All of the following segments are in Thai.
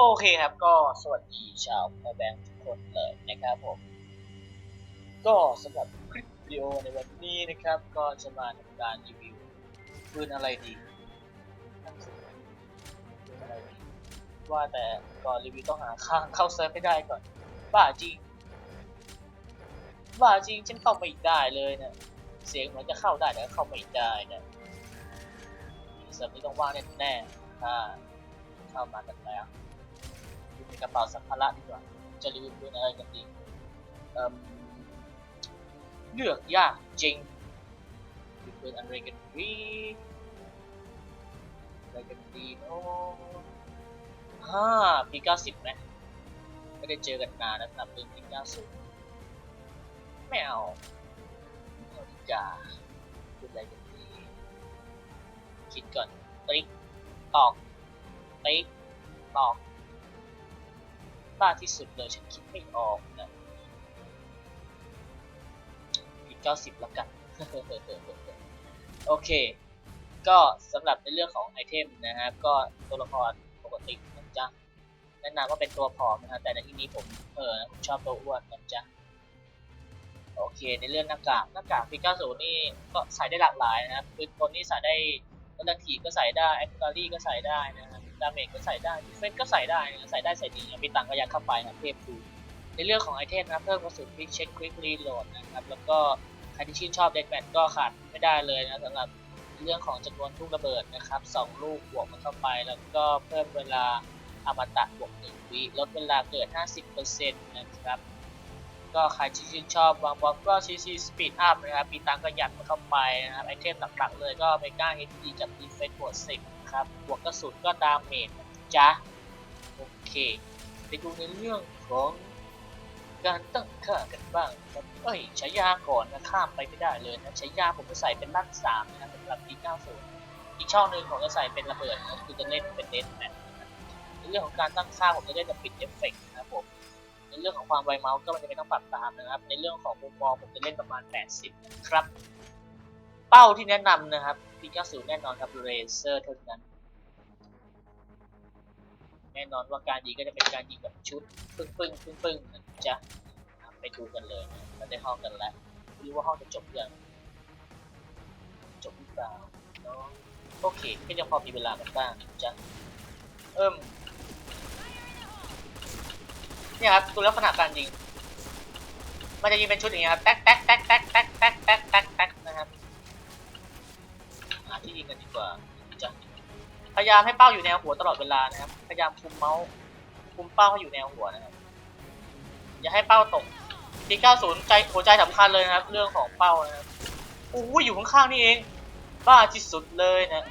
โอเคครับก็สวัสดีชาวพอแบงค์ทุกคนเลยนะครับผม ก็สำหรับคลิปวิดีโอในวันนี้นะครับ ก็จะมาทำการรีวิวปืนอะไรดีปืนอะไรดี ว่าแต่ก่อนรีวิวต้องหาข้างเข้าเซิร์ฟให้ได้ก่อน บ้าจริง บ้าจริงฉันเข้าไม่ได้เลยเนะเสียงเหมือนจะเข้าได้แต่เข้าไม่ได้นะเซิร์ฟนี้ต้องว่างแน่ๆถ้าเข้ามากันแล้ว ในกระเป๋าสัมภาระดีกว่า จะรีวิวเปืนอะไรกันดีเเลือกยากจริงมีปืนอะไรกันดีอะไรกันดีเนาะฮ่าปีเก้าสิบไมไม่ได้เจอกันนานนะสำหรับปืนปีเก้าสิบไม่เอาไม่เอาดีกว่าปืนอะไรกันดีคิดก่อนติ๊กตอกติ๊กตอก บ้าที่สุดเลยฉันคิดไม่ออกนะอีกเก้าสิบล้วกัน โอเค ก็สำหรับในเรื่องของไอเทมนะครับก็ตัวละครปกตินะจ๊ะแนะนำว่าเป็นตัวผอมนะแต่ในที่นี้ผมเออผมชอบตัวอ้วนนะจ๊ะโอเค ในเรื่องหน้ากากหน้ากากปีก้าศูนี่ก็ใส่ได้หลากหลายนะครับปืนกลนี่ใส่ได้รถถีก็ใส่ได้แอคตอรี่ก็ใส่ได้นะ ดาเมจก็ใส่ได้ดิเฟนก็ใส่ได้นะใส่ได้ใส่ดีมีตังก็ยัดเข้าไปนะเทพดูในเรื่องของไอเทมนะเพิ่มกระสุนควิกเช็คควิกรีโหลดนะครับแล้วก็ใครที่ชื่นชอบเดดแมทก็ขาดไม่ได้เลยนะสำหรับเรื่องของจำนวนลูกระเบิดนะครับสองลูกบวกมันเข้าไป แล้วก็เพิ่มเวลาอมตะบวกหนึ่งวิลดเวลาเกิด 50%นะครับก็ใครที่ชื่นชอบบางบล็อกก็ซีซีสปีดอัพนะครับมีตังก็ยัดมันเข้าไปนะครับไอเทมหลักๆเลยก็เมกาเอทีกับดีเฟนบวก10 ครับ บวกกระสุนก็ดาเมจนจ๊ะโอเค ไปดูในเรื่องของการตั้งค่ากันบ้างครับเอ้ยฉายาก่อนนะข้ามไปไม่ได้เลยนะฉายาผมจะใส่เป็นลั่นสามนะครับสำหรับปี90อีกช่องหนึ่งผมจะใส่เป็นระเบิดนะคือจะเล่นเป็นเดนแมทนในเรื่องของการตั้งค่าผมจะเล่นแบบปิดเอฟเฟกต์นะครับผมในเรื่องของความไวเมาส์ก็มันจะไม่ต้องปรับตามนะครับ ในเรื่องของมุมมองผมจะเล่นประมาณ 80 ครับ เป้าที่แนะนำนะครับ พี90 แน่นอนครับเรเซอร์เท่านั้น แน่นอนว่าการยิงก็จะเป็นการยิงแบบชุด ปึ้งปึ้งปึ้งปึ้งนะจ๊ะไปดูกันเลยนะเราได้ห้องกันแล้วรู้ว่าห้องจะจบยังจบหรือเปล่าโอเคก็ยังพอมีเวลากันบ้างจ๊ะเอิ่มเนี่ยครับดูลักษณะการยิง มันจะยิงเป็นชุดอย่างเงี้ยครับแต๊กแต๊กแต๊กแต๊กแต๊กแต๊กแต๊กแต๊ก ที่ยิงกันดีกว่าจะพยายามให้เป้าอยู่แนวหัวตลอดเวลานะครับ พยายามคุมเมาส์คุมเป้าให้อยู่แนวหัวนะครับ อย่าให้เป้าตกที90ใจหัวใจสำคัญเลยนะครับ เรื่องของเป้านะครับโอ้ยอยู่ข้างๆนี่เอง บ้าที่สุดเลยนะ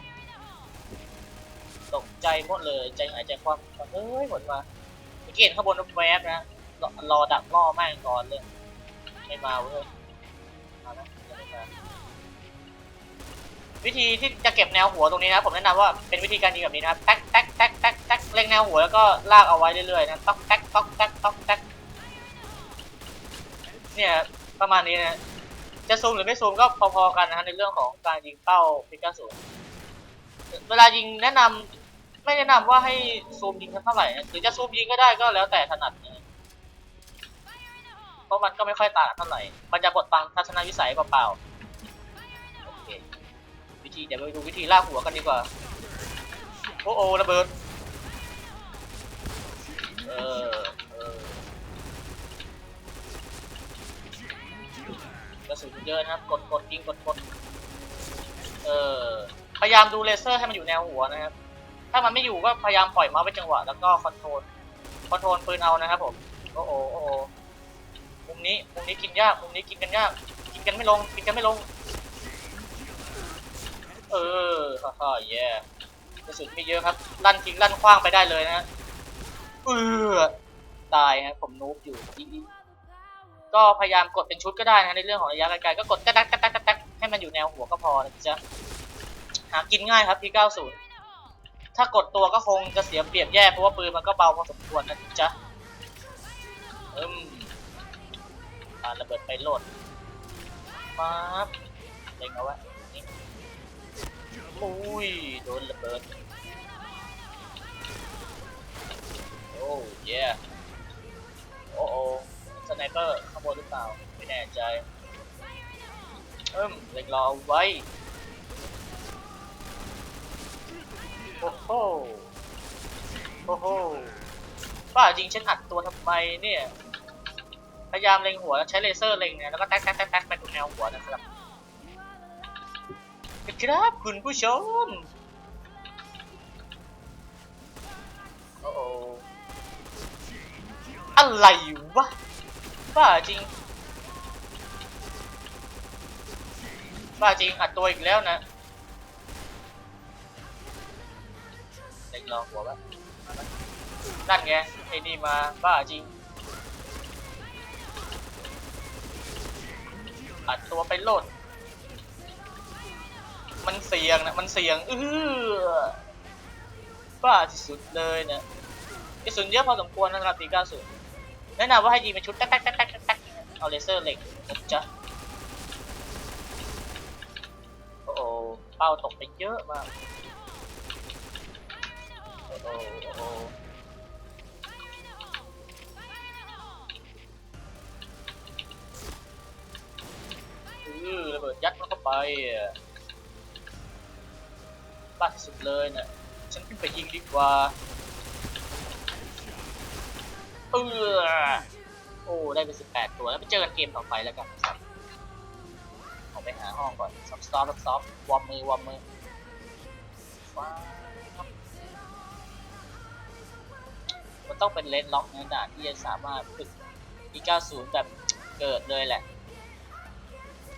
ตกใจหมดเลย ใจหายใจความเอ้ยหมดมาเมื่อกี้เห็นข้างบนแวบนะ รอรอดักล่อแม่งก่อนเลย ไม่มาเว้ยมานะยังไม่มา วิธีที่จะเก็บแนวหัวตรงนี้นะผมแนะนำว่าเป็นวิธีการยิงแบบนี้นะครับแท็กแท็กแท็กแท็กแท็กเล็งแนวหัวแล้วก็ลากเอาไว้เรื่อยๆนะต๊อกแท็กต๊อกแท็กต๊อกแท็กเนี่ยประมาณนี้นะจะซูมหรือไม่ซูมก็พอๆกันนะในเรื่องของการยิงเป้าพิกาสูเวลายิงแนะนำไม่แนะนำว่าให้ซูมยิงเท่าไหร่หรือจะซูมยิงก็ได้ก็แล้วแต่ถนัดเพราะมันก็ไม่ค่อยต่างเท่าไหร่มันจะบดบังทัศนวิสัยเปล่าๆ วิธีเดี๋ยวไปดูวิธีลากหัวกันดีกว่าโอ้โอระเบิดเออเออกระสุนเยอะนะครับ กดกดยิงกดกดเออพยายามดูเลเซอร์ให้มันอยู่แนวหัวนะครับ ถ้ามันไม่อยู่ก็พยายามปล่อยเมาส์ไปจังหวะ แล้วก็คอนโทรลคอนโทรลปืนเอานะครับผมโอ้โหโอ้โหมุมนี้มุมนี้กินยากมุมนี้กินกันยากกินกันไม่ลงกินกันไม่ลง เออฮ่าฮ่าแย่กระสุนไม่เยอะครับ ลั่นทิ้งลั่นคว้างไปได้เลยนะฮะเออตายฮะผมนูบอยู่อีก็พยายามกดเป็นชุดก็ได้นะในเรื่องของระยะไกลๆก็กดกระดักกระดักกระดักให้มันอยู่แนวหัวก็พอนะจ๊ะหากินง่ายครับที่90 ถ้ากดตัวก็คงจะเสียเปรียบแย่เพราะว่าปืนมันก็เบาพอสมควรนะจ๊ะอืมปาระเบิดไปโหลดมาเล็งเอาไว้ อุ้ย โดนระเบิด โอ้เย่โอ้โอ้สไนเปอร์ข้างบนหรือเปล่า ไม่แน่ใจ เอิ่มเล็งรอเอาไว้ โอ้โห โอ้โหบ้าจริงฉันอัดตัวทำไมเนี่ย พยายามเล็งหัวแล้วใช้เลเซอร์เล็งเนี่ย แล้วก็แท็กแท็กแท็กแท็กไปตรงแนวหัวนะครับ ครับคุณผู้ชม โอ้โหอะไรวะบ้าจริงบ้าจริงอัดตัวอีกแล้วนะเล็งรอหัวแบบนั่นไงไอ้นี่มาบ้าจริง อัดตัวไปโลด มันเสียงนะ มันเสียงเออบ้าที่สุดเลยเนี่ยกระสุนเยอะพอสมควรนะครับปี90แนะนำว่าให้ยิงเป็นชุดแต๊กแต๊กแต๊กแต๊กแต๊กเอาเลเซอร์เหล็กนะจ๊ะโอ้โหเป้าตกไปเยอะมากโอ้โหโอ้โหอือระเบิดยัดมันเข้าไป บ้าที่สุดเลยเนะฉันขึ้นไปยิงดีกว่าเออโอ้ได้ไปสิบแปดตัวแล้วไปเจอกันเกมต่อไปแล้วกันครับออไปหาห้องก่อนซับซอฟซับซอฟวอร์มมือวอร์มมือมันต้องเป็นเลนล็อกนะด่านที่จะสามารถฝึก E90 แบบเกิดเลยแหละ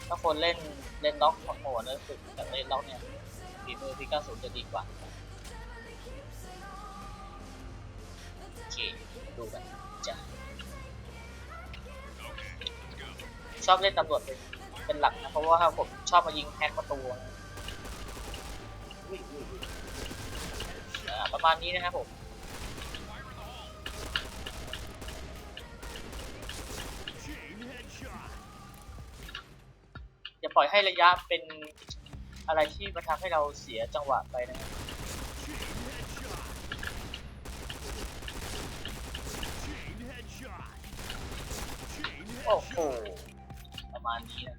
ถ้าคนเล่นเล่นล็อกของโหดแล้วฝึกแบบเล่นล็อกเนี่ย ฝีมือ P90 จะดีกว่าโอเคดูกันจ้ะชอบเล่นตำรวจเป็นเป็นหลักนะ เพราะว่าผมชอบมายิงแฮกประตูประมาณนี้นะครับผมอย่าปล่อยให้ระยะเป็น อะไรที่มาทำให้เราเสียจังหวะไปนะครับโอ้โหประมาณนี้นะ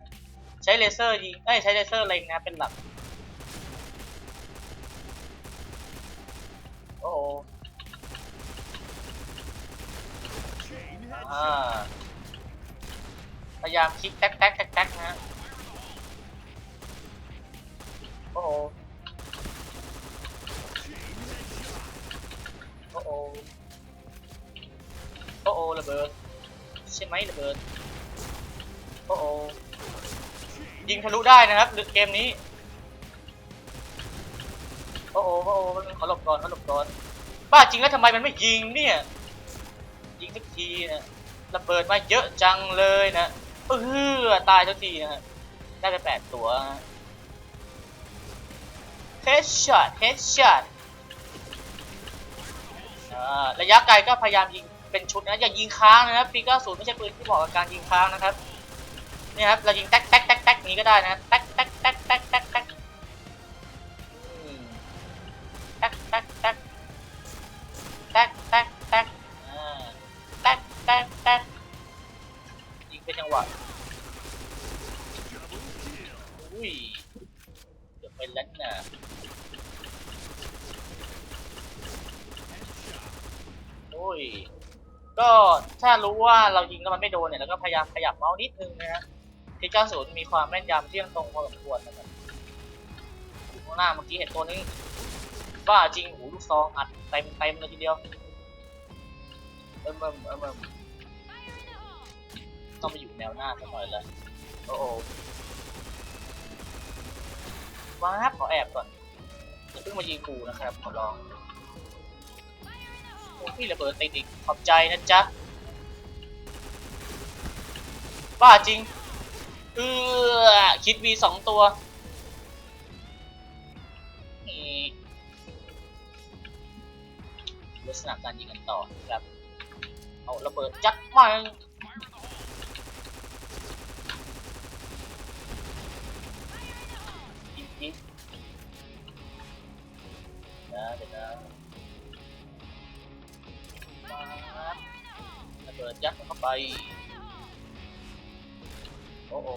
ใช้เลเซอร์ยิงเอ้ยใช้เลเซอร์เล็งนะเป็นหลัก โอ้โหอ่าพยายามคลิกแท็กแท็กแท็กแท็กนะฮะ โอ้โหโอ้โหโอ้โหระเบิดใช่ไหมระเบิดโอ้โหยิงทะลุได้นะครับเกมนี้โอ้โหโอ้โหขอหลบก่อนขอหลบก่อนบ้าจริงแล้วทำไมมันไม่ยิงเนี่ยยิงทุกทีนะระเบิดมาเยอะจังเลยนะเออตายทุกทีนะฮะได้ไปแปดตัว เฮดช็อตเฮดช็อตระยะไกลก็พยายามยิงเป็นชุดนะอย่ายิงค้างนะครับปีก้าศูนย์ไม่ใช่ปืนที่เหมาะกับการยิงค้างนะครับนี่ครับเรายิงแท็กแท็กแท็กแท็กนี้ก็ได้นะแท็กแท็กแท็กแท็กแท็กแท็การู้ว่าเรายิงแล้วมันไม่โดนเนี่ยแล้วก็พยายามขยับเมาส์นิดนึงนะฮะที่90มีความแม่นยำเที่ยงตรงพอสมควรนะครับอยู่ข้างหน้าเมื่อกี้เห็นตัวนึงบ้าจริงโอ้โหลูกซองอัดเต็มเต็มเลยทีเดียวเอิ่มเอิ่มเอิ่มเอิ่มต้องไปอยู่แนวหน้าสักหน่อยเลยโอ้โหว้าบขอแอบก่อนอย่าเพิ่งมายิงกูนะครับขอลองโอ้พี่ระเบิดติดอีกขอบใจนะจ๊ะ บ้าจริง เออคิดวีสองตัวลักษณะการยิงกันต่อครับ เอาระเบิดจัดมายิงยิงนะเดี๋ยวนะมาเข้าไป โอ้โห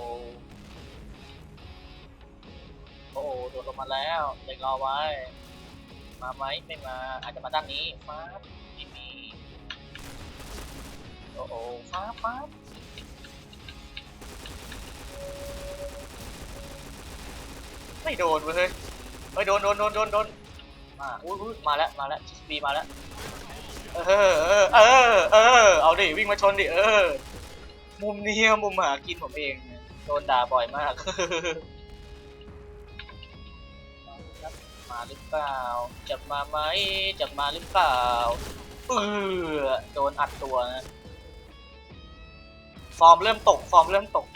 โอ้โหโดดลงมาแล้วเล็งรอไว้ มาไหมไม่มา อาจจะมาด้านนี้ฟ้าไม่มีโอ้โหฟ้าฟ้าไม่โดนเว้ยเฮ้ยโดนโดนโดนโดนโดนมาอุ้ยมาแล้วมาแล้วชิสบีมาแล้วเออเออเออเออเอาดิวิ่งมาชนดิเออ มุมนี้มุมหากินผมเองนะโดนด่าบ่อยมาก มาหรือเปล่าจะมาไหมจะมาหรือเปล่าเออโดนอัดตัวนะฟอร์มเริ่มตก ฟอร์มเริ่มตก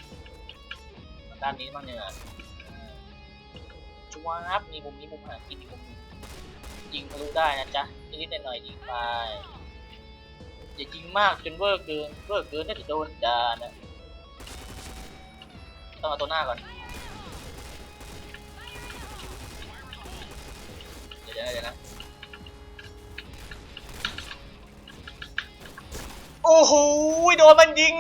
ด้านนี้บ้างเนี่ยจวบมีมุมนี้มุมหากินอีกมุมหนึงยิงทะลุได้นะจ๊ะนิดๆหน่อยๆยิงไป อย่ายิงมากจนเวอร์เกินเวอร์เกินน่าจะโดนด่านะต้องเอาตัวหน้าก่อนเดี๋ยวนะเดี๋ยวนะโอ้โหโดนมันยิง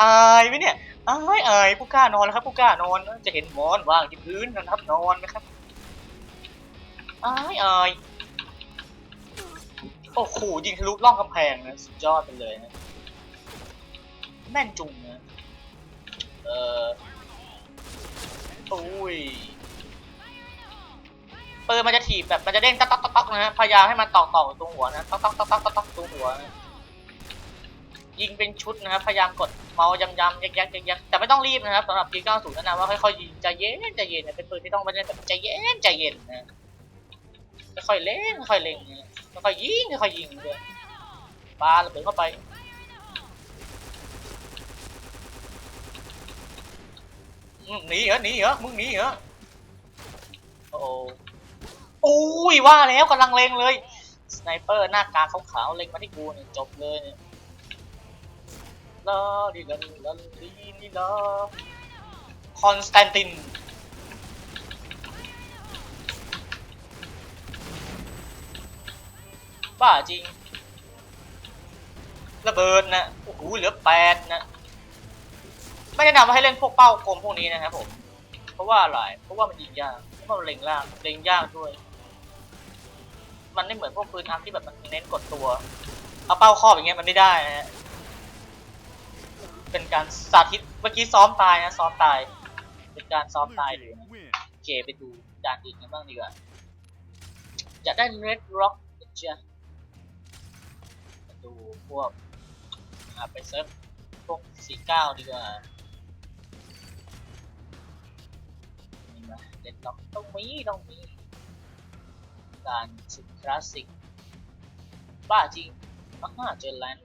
อายไหมเนี่ยอายอายผู้กล้านอนแล้วครับผู้กล้านอนจะเห็นหมอนวางที่พื้นนะครับนอนนะครับอายอาย โอ้โหยิงทะลุล่องกำแพงนะสุดยอดไปเลยนะแม่นจุงนะเออโอ้ยปืนมันจะถีบแบบมันจะเด้งต๊อกต๊อกต๊อกนะฮะพยายามให้มันตอกตอกตรงหัวนะต๊อกต๊อกต๊อกต๊อกต๊อกตรงหัวนะยิงเป็นชุดนะครับพยายามกดเมาส์ย้ำยักยักยักยักแต่ไม่ต้องรีบนะครับสำหรับ P90 แนะนำว่าค่อยๆยิงใจเย็นใจเย็นเป็นปืนที่ต้องเล่นแบบใจเย็นใจเย็นนะ ค่อยเล่นค่อยเล็งค่อยยิงค่อยยิงเลยปาระเบิดเข้าไปหนีเหรอหนีเหรอมึงหนีเหรอโอ้โอ้ยว่าแล้วกำลังเลงเลยสไนเปอร์หน้ากากขาวๆเล็งมาที่กูเนี่ยจบเลยเนี่ยลาดิลันลันลีลีลาคอนสแตนติน บ้าจริง ระเบิดนะโอ้โหเหลือแปดนะไม่แนะนำว่าให้เล่นพวกเป้ากลมพวกนี้นะครับผม เพราะว่าอะไรเพราะว่ามันยิงยากเพราะว่ามันเล็งล่างเล็งยากด้วย มันไม่เหมือนพวกปืนอาร์มที่แบบมันเน้นกดตัวเอาเป้าครอบอย่างเงี้ยมันไม่ได้นะฮะเป็นการสาธิตเมื่อกี้ซ้อมตายนะซ้อมตาย เป็นการซ้อมตายเลยโอเคไปดูด่านอื่นกันบ้างดีกว่าอยากได้ Red Rock จ๊ะมา พวกไปเซิร์ฟพวก49ดีกว่านี่มาเล่นล็อกต้องมีต้องมีการสุดคลาสสิกบ้าจริงอ้าเจอแลนด์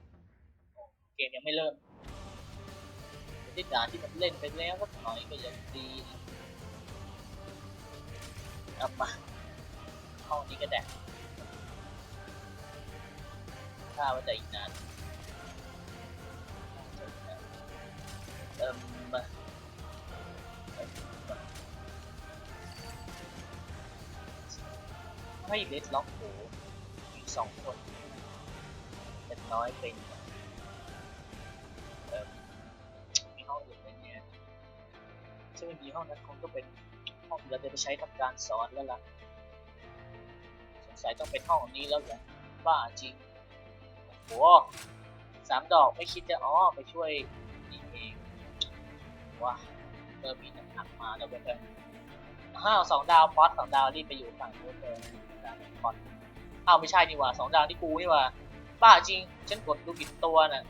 เกมยังไม่เริ่มเป็นที่ด่านที่มันเล่นไปแล้วสักหน่อยก็ยังดีนะเอามาห้องนี้ก็แดก ถ้าว่าจะอีกนานเติมมาเติมาให้เบสล็อกโหมีสองคนเป็นน้อยเป็นเอ่อมีห้องอื่นไหมเนี่ยถ้าไม่มีห้องนั้นคงก็เป็นห้องเราจะไปใช้ทำการสอนแล้วล่ะสงสัยต้องเป็นห้องนี้แล้วแหละบ้าจริง โอ้โหสามดอกไม่คิดจะอ๋อไปช่วยนี่เองว้าเริ่มมีหนักมาแล้วเว้ยอ้าสองดาวพอดสองดาวรีบไปอยู่ฝั่งนู้นเลยดาวพอดอ้าวไม่ใช่นี่ว่าสองดาวที่กูนี่ว่าบ้าจริง ฉันกดดูผิดตัวน่ะ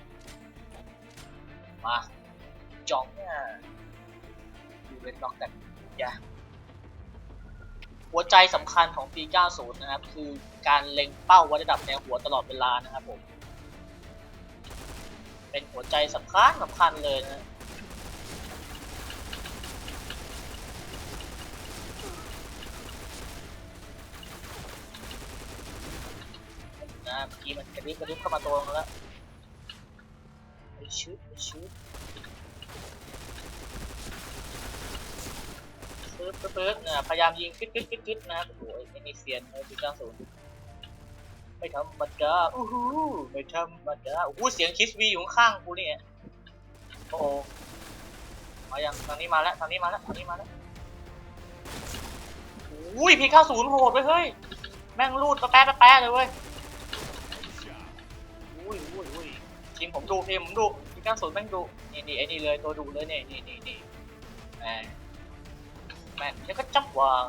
มาจ่องเนี่ยดูเรนล็อกกันอย่าหัวใจสำคัญของปี 90 นะครับ คือการเล็งเป้าไว้ระดับแนวหัวตลอดเวลานะครับผม เป็นหัวใจสำคัญสำคัญเลยนะนะเมื่อกี้มันกระดิบกระดิบเข้ามาตัวนึงแล้วไปชุดไปชุดปึ๊บปึ๊บนะพยายามยิงกึดกึดกึดกึดนะโอ้ยไม่มีเสียนเลยปีเก้าศูนย์ ไปไม่ธรรมดาอู้หูไม่ธรรมดาอู้เสียงคิสวีอยู่ข้างๆกูเนี่ยโอ้โหมายังทางนี้มาแล้วทางนี้มาแล้วทางนี้มาแล้วอุ้ยพีเข้าศูนย์โหดไปเฮ้ย แม่งรูดแป๊ะแป๊ะเลยเว้ยอุ้ยอุ้ยอุ้ยทีมผมดูทีมผมดูพีเข้าศูนย์แม่งดู นี่นี่ไอ้นี่เลยตัวดูเลยเนี่ยนี่นี่นี่แหมแม่งแล้วก็จับวาง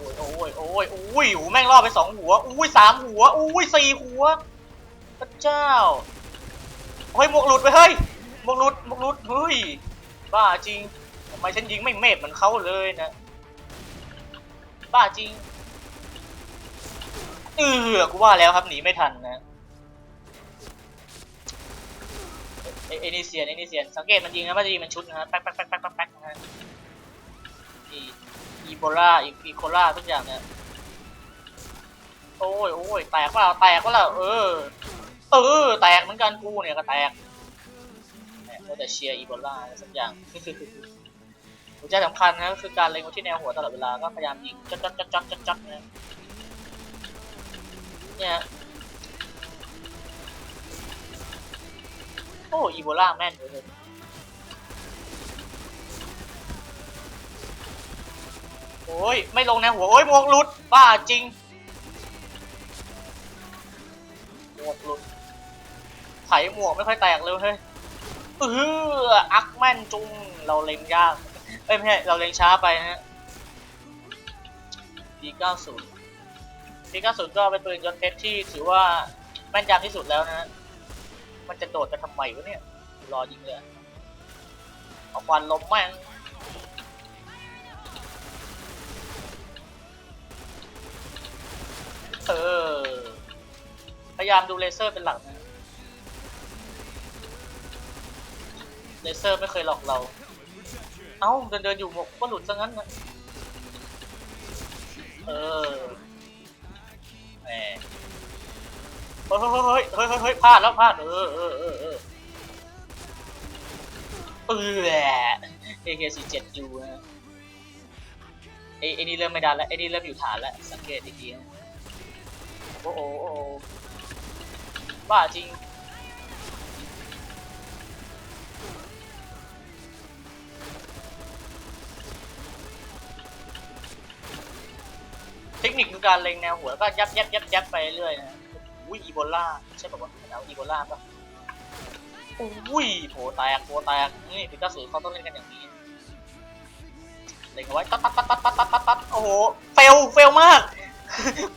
โอ้ยโอ้ยโอ้ยโอ้ยแม่งล่อไปสองหัวอุ้ยสามหัวอุ้ยสี่หัวพระเจ้าเฮ้ยหมวกหลุดไปเฮ้ยหมวกหลุดหมวกหลุดเฮ้ยบ้าจริงทำไมฉันยิงไม่เมฟเหมือนเขาเลยนะบ้าจริงเออกูว่าแล้วครับหนีไม่ทันนะเอเนิเซียนเอนิเซียนสังเกตมันยิงนะมันจะยิงมันชุดนะฮะแป๊กแป๊กแป๊กแป๊กแป๊กแป๊กนะฮะ อีโบลาอีอีโคลาทุกอย่างเนี่ยโอ้ยโอ้ยแตกเปล่าแตกเปล่าเออ เออ แตกเหมือนกันกูเนี่ยก็แตกแต่เชียร์อีโบลาสักอย่างหัวใจสำคัญนะก็คือการเล็งไว้ที่แนวหัวตลอดเวลาก็พยายามยิงจัดจัดจัดจัดจัดจัดนะเนี่ยโอ้อีโบลาแม่นเลย โอ้ยไม่ลงแนวหัวโอ้ยหมวกหลุดบ้าจริงหมวกหลุดไถหมวกไม่ค่อยแตกเลยเฮ้ยเอออักแม่นจุงเราเล็งยากเอ้ยไม่ใช่เราเล็งช้าไปนะฮะ D90 D90 ก็เป็นปืนยนต์เพชรที่ถือว่าแม่นยำที่สุดแล้วนะ มันจะโดดกันทำไมวะเนี่ย รอยิงเลยเอาควันลมแม่งายามดูเลเซอร์เป็นหลักนะเลเซอร์ไม่เคยหลอกเรา เอ้าเดินเดินอยู่หมกก็หลุดซะงั้นนะเออแหมเฮ้ยเฮ้ยเฮ้ยเฮ้ยเฮ้ยพลาดแล้วพลาด เออเออเออเออเออแหละ AK47U นะไอ้ไอ้นี่เริ่มไม่ดันแล้วไอ้นี่เริ่มอยู่ฐานแล้ว สังเกตดีๆนะโอ้โหโอ้โห บ้าจริง เทคนิคคือการเล็งแนวหัวแล้วก็ยับยับยับยับไปเรื่อยนะอุ้ยอีโบล่าใช่ป่าวะเอาอีโบล่าป่ะอุ้ยโผแตกโผแตกนี่พิกาสือเขาต้องเล่นกันอย่างนี้เล็งเอาไว้ตัดตัดตัดตัดตัดตัดตัดตัดโอ้โหเฟลเฟลมาก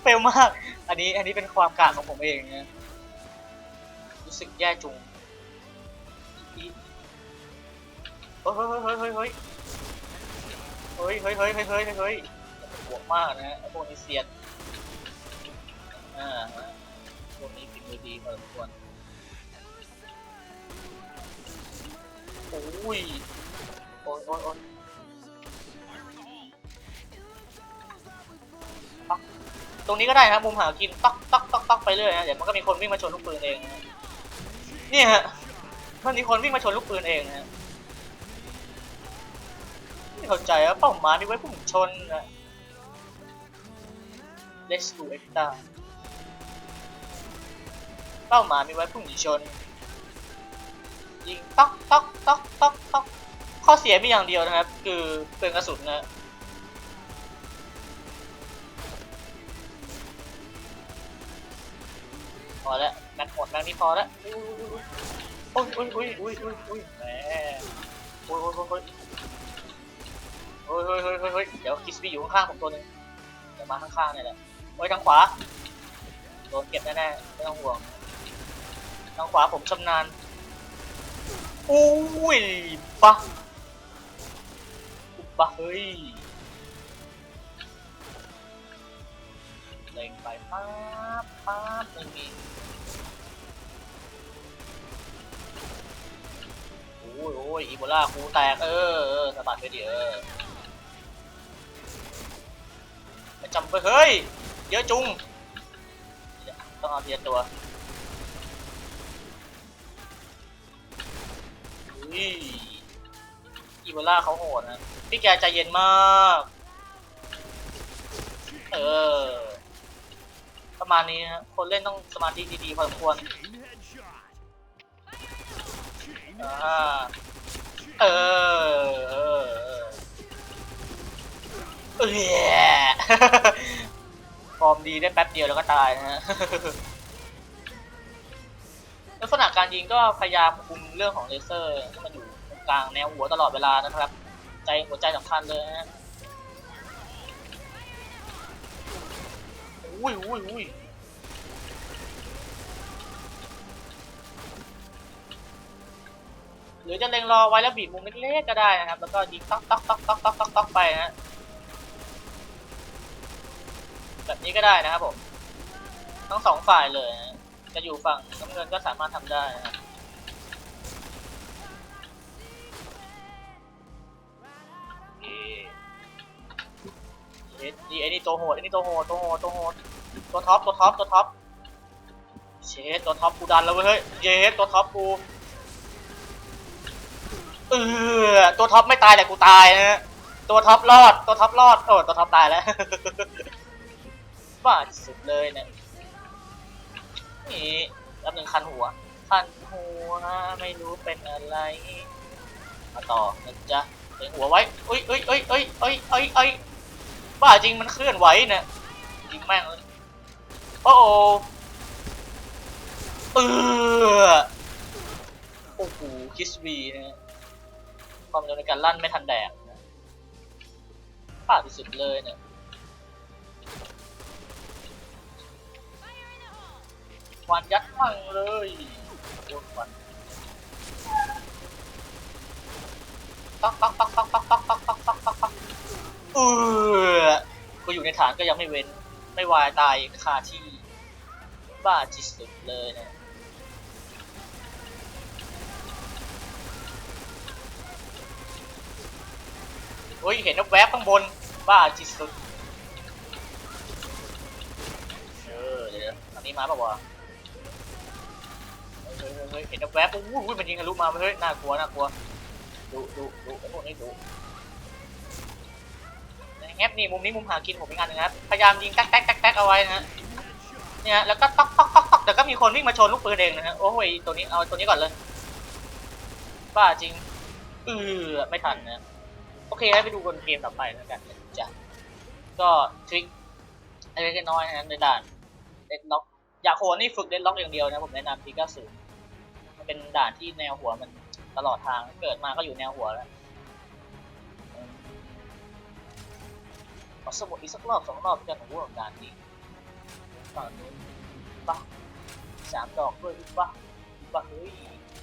เฟลมาก อันนี้อันนี้เป็นความกากของผมเองนะ รู้สึกแย่จุงอีเฮ้ยเฮ้ยเฮ้ยเฮ้ยเฮ้ยเฮ้ยเฮ้ยเฮ้ยเฮ้ยเฮ้ยเฮ้ยบวกมากนะฮะไอ้พวกนี้เซียนอ่าฮะพวกนี้ฝีมือดีพอสมควรโอ้ยโอ้ยโอ้ยโอ้ยตรงนี้ก็ได้นะครับมุมหากินตักตักตักตักไปเรื่อยนะเดี๋ยวมันก็มีคนวิ่งมาชนลูกปืนเองนะ เนี่ยฮะ มันมีคนวิ่งมาชนลูกปืนเองนะฮะไม่เข้าใจว่าเป้าหมายมีไว้พุ่งชนนะ Let's do it เป้าหมายมีไว้พุ่งชน ยิงตักตักตักตักตักข้อเสียมีอย่างเดียวนะครับ คือเปลืองกระสุนนะพอแล้วันหมดแล้วนี่พอละโอ้ยโอ้ยโอ้ยโอ้ยโอ้ยโอ้ยแหมโอ้ยโอ้ยโอ้ยโอ้ยโอ้ยโอ้ยโอ้ยเดี๋ยวคิสบี้อยู่ข้างๆผมตัวนึงจะมาข้างๆเนี่ยแหละโอ้ยทางขวาโดนเก็บแน่ๆไม่ต้องห่วงทางขวาผมชำนาญอุ้ยปะปะเฮ้ยเล็งไปป้าป้าตรงนี้ อ้ยโอ้ยอีโบล่าคูแตกเออเออสะบัดไปดิเออไปจำไปเฮ้ยเยอะจุงต้องเอาเทียตัวอุ้ยอีโบล่าเขาโหดนะพี่แกใจเย็นมากเออประมาณนี้ฮะคนเล่นต้องสมาธิดีๆพอสมควร อ่าเออเออเออฟอร์มดีได้แป๊บเดียวแล้วก็ตายนะฮะลักษณะการยิงก็พยายามคุมเรื่องของเลเซอร์ให้มันอยู่ตรงกลางแนวหัวตลอดเวลานะครับ ใจหัวใจสำคัญเลยนะฮะอุ้ยอุ้ยอุ้ย หรือจะเล็งรอไว้แล้วบีบมุมเล็กๆก็ได้นะครับ แล้วก็ยิงต๊อกต๊อกต๊อกต๊อกต๊อกต๊อกต๊อกไปนะแบบนี้ก็ได้นะครับผม ทั้งสองฝ่ายเลยนะจะอยู่ฝั่งน้ำเงินก็สามารถทำได้นะครับโอเคเอ็ดดีไอ้นี่ตัวโหดไอ้นี่ตัวโหดตัวโหดตัวโหดตัวท็อปตัวท็อปตัวท็อปเชดตัวท็อปกูดันแล้วเว้ยเฮ้ยเยสตัวท็อปกู เออตัวท็อปไม่ตายแต่กูตายนะฮะตัวท็อปรอดตัวท็อปรอดโอ้ตัวท็อปตายแล้วบ้าสุดเลยเนี่ยนี่รับหนึ่งคันหัว คันหัวไม่รู้เป็นอะไรมาต่อนะจ๊ะเล็งหัวไว้เอ้ยเอ้ยเอ้ยเอ้ยเอ้ยเอ้ยเอ้ยบ้าจริงมันเคลื่อนไหวเนี่ยยิงแม่งเลยโอ้โหเออโอ้โหคิสบีนะ ความเร็วในการลั่นไม่ทันแดกนะบ้าที่สุดเลยเนี่ยวันยัดมั่งเลยโดนวันตักตักตักตักตักตักตักตักตักตักตักเออกูอยู่ในฐานก็ยังไม่เว้น ไม่วายตายคาที่ บ้าที่สุดเลยนะ โอ้ย เห็นแวบข้างบน บ้าที่สุด เออ เดี๋ยวอันนี้มาปล่าวะเฮ้ยเฮ้ยเห็นแวบอู้หูมันยิงทะลุมาเฮ้ย น่ากลัว น่ากลัวดุดุดุไอ้พวกนี้ดุแงบนี่มุมนี้มุมหากินผมอีกอันหนึงครับ พยายามยิงแต๊กแต๊กแต๊กแต๊กเอาไว้นะฮะ เนี่ย แล้วก็ต๊อกต๊อกต๊อกต๊อกเดี๋ยวก็มีคนวิ่งมาชนลูกปืนเองนะฮะ โอ้ย ตัวนี้ เอาตัวนี้ก่อนเลย บ้าจริง เออไม่ทันนะ อเคให้ไปดูกันเกมต่อไปแล้วกันจ้ะก็ทริคเล็กน้อยนะในด่านเด็ดล็อกอยากโหนนี่ฝึกเล่นล็อกอย่างเดียวนะผมแนะนำพีก้าสูมันเป็นด่านที่แนวหัวมันตลอดทางเกิดมาก็อยู่แนวหัวแล้วมขอสมุดอีกสักรอบสองรอบจะหนูว่าด่านนี้ฝั่งนู้นปะสามดอกด้วยปะปะเฮ้ย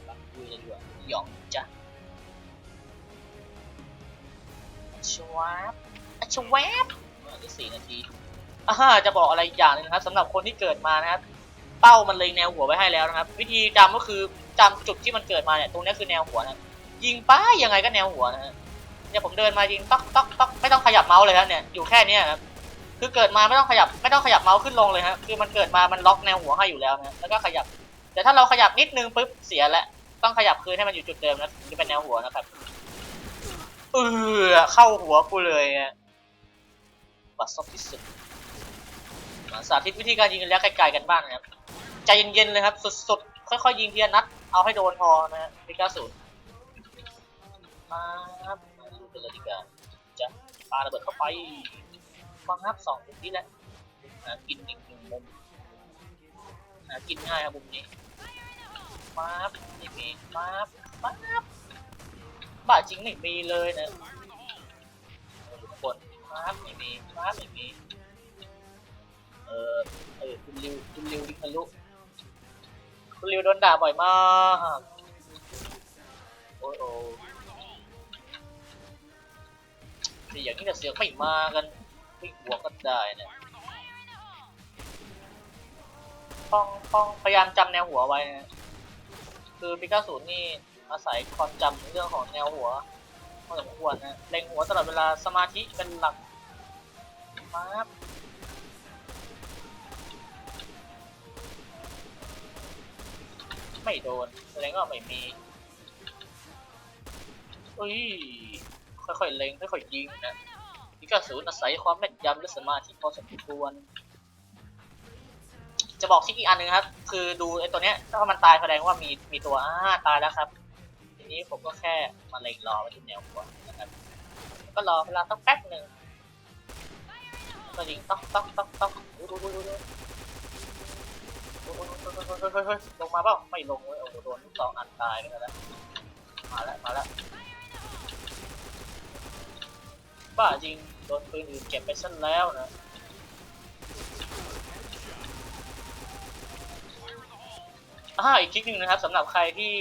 ปะคุยเลยดีกว่าหยองจ้ะ ชวาบอชวาบเออได้สี่นาทีอ่าจะบอกอะไรอีกอย่างหนึงนะครับสำหรับคนที่เกิดมานะครับเป้ามันเล็งแนวหัวไว้ให้แล้วนะครับ วิธีจำก็คือจำจุดที่มันเกิดมาเนี่ยตรงนี้คือแนวหัวนะยิงป้ายังไงก็แนวหัวนะฮะเนี่ยผมเดินมายิงต๊อกต๊อกต๊อกไม่ต้องขยับเมาส์เลยครับเนี่ยอยู่แค่เนี้ครับคือเกิดมาไม่ต้องขยับไม่ต้องขยับเมาส์ขึ้นลงเลยครับคือมันเกิดมามันล็อกแนวหัวให้อยู่แล้วนะแล้วก็ขยับ แต่ถ้าเราขยับนิดนึงปุ๊บเสียแล้วต้องขยับคืนให้มันอยู่จุดเดิมนะถึงจะเป็นแนวหัวนะครับ เออเข้าหัวกูเลยอะบัดซบที่สุดมาสาธิตวิธีการยิงระยะไกลๆกันบ้างนะครับ ใจเย็นๆเลยครับ สุดๆ ค่อยๆ ยิงทีละนัด เอาให้โดนพอนะฮะพิก้าศูนย์มาครับมาดูกันเลยดีกว่าจะปาระเบิดเข้าไปฟังครับสองมุมนี้แหละหากินอีกหนึ่งมุมหากินง่ายครับมุมนี้มาบไม่มีมาบมาบ บ้าจริงไม่มีเลยนะทุกคนมาบไม่มีมาบไม่มี เออเออคุณริวคุณริวดิคารุคุณริวโดนด่าบ่อยมาก โอ้โอ้ที่อย่างนี้แต่เสียงไม่มากันไม่หัวก็ได้นะต้องต้องพยายามจำแนวหัวไว้นะ คือพิกาสูนี่ อาศัยความจำในเรื่องของแนวหัวพอสมควรนะเล็งหัวตลอดเวลาสมาธิเป็นหลักมาบไม่โดนแสดงว่าไม่มีเอ้ย ค่อยๆเล็งค่อยๆยิงนะพิก็ศูนอาศัยความแม่นยำและสมาธิพอสมควร จะบอกทิกอีกอันหนึ่งครับ คือดูไอ้ตัวเนี้ยถ้ามันตายแสดงว่ามีมีตัวอ่าตายแล้วครับ นี้ผมก็แค่มาเล็งรอไว้ที่แนวขวานะครับแล้วก็รอเวลาสักแป๊บหนึ่งก็ยิงต๊อกต๊อกต๊อกต๊อกดูดูดูดูดูลงมาเปล่าไม่ลงเว้ยโอ้โหโดนสองอันตายไปแล้วมาแล้วมาแล้วบ้าจริงโดนปืนอื่นเก็บไปซะแล้วนะอ่าอีกทริคหนึ่งนะครับสำหรับใครที่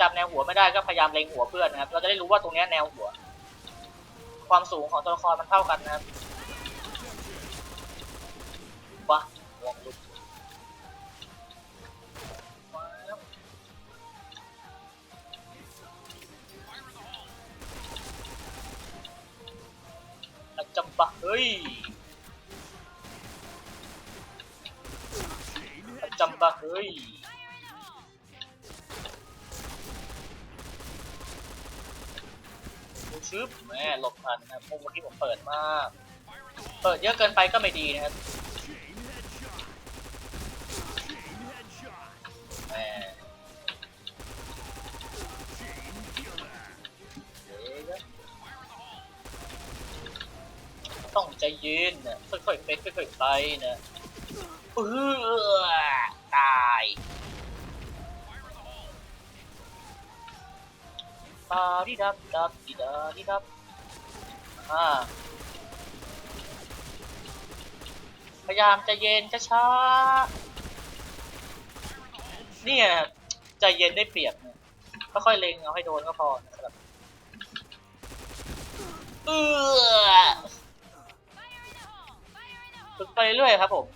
จำแนวหัวไม่ได้ก็พยายามเล็งหัวเพื่อนนะครับ เราจะได้รู้ว่าตรงนี้แนวหัว ความสูงของตัวละครมันเท่ากันนะครับ ชึบแม่หลบทันนะครับมุมเมื่ผมเปิดมาก เปิดเยอะเกินไปก็ไม่ดีนะครับแม่ต้องใจเย็นนะค่อยๆเป็นค่อยๆไปนะเออตาย ตาดิดับดับดิดาดิดับอ่าพยายามใจะเย็นช้าๆเนี่ยใจเย็นได้เปรียบนะค่อยๆเล็งเอาให้โดนก็พอนะครับเออฝึกไปเรื่อยครับผม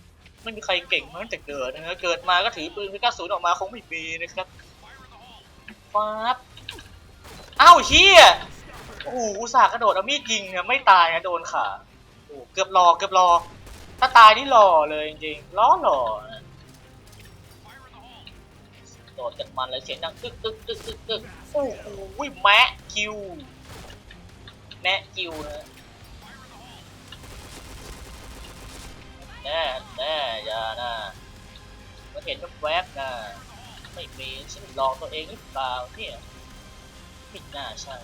ไม่มีใครเก่งมาตั้งแต่เกิดนะฮะเกิดมาก็ถือปืนพิฆาตศูนย์ออกมาคงไม่มีนะครับฟ้าบ อ้าวเฮียโอ้โหอุตส่าห์กระโดดเอามีดยิงเนี่ยไม่ตายนะโดนขาโอ้โหเกือบรอเกือบรอ ถ้าตายนี่หล่อเลยจริงๆล้อหล่อโดดกันมันเลยเสียงดังตึกตึกตึกตึกตึกโอ้โหแมะคิว แมะคิวนะแน่แน่อย่านะมันเห็นแวบๆนะไม่มีฉันหลอกตัวเองหรือเปล่าเนี่ย ไม่น่าใช่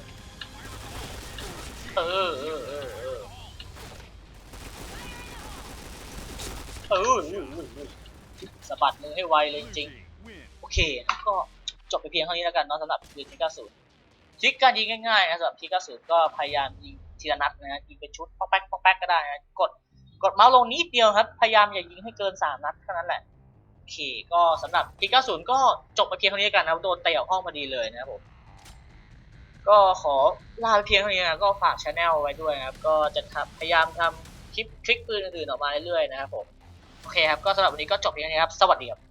เออเออเออเออเออสะบัดมือให้ไวเลยจริง โอเคก็จบไปเพียงเท่านี้แล้วกันเนาะสำหรับปืนทีเก้าศูนทริคการยิงง่ายๆนะสำหรับทีเก้าศูนก็พยายามยิงทีละนัดนะยิงเป็นชุดป๊อกแป๊กป๊อกแป๊กก็ได้นะกดกดเมาส์ลงนิดเดียวครับ พยายามอย่ายิงให้เกินสามนัดเท่านั้นแหละโอเคก็สำหรับทีเก้าศูนก็จบไปเพียงเท่านี้แล้วกันนะโดนเตะออกห้องพอดีเลยนะครับผม ก็ขอลาไปเพียงเท่านี้นะก็ฝากช anel ไว้ด้วยนะครับ ก็จะพยายามทำคลิปทริคปืนอื่นๆออกมาเรื่อยๆนะครับผม โอเคครับ ก็สำหรับวันนี้ก็จบเพียงเท่านี้ครับ สวัสดีครับ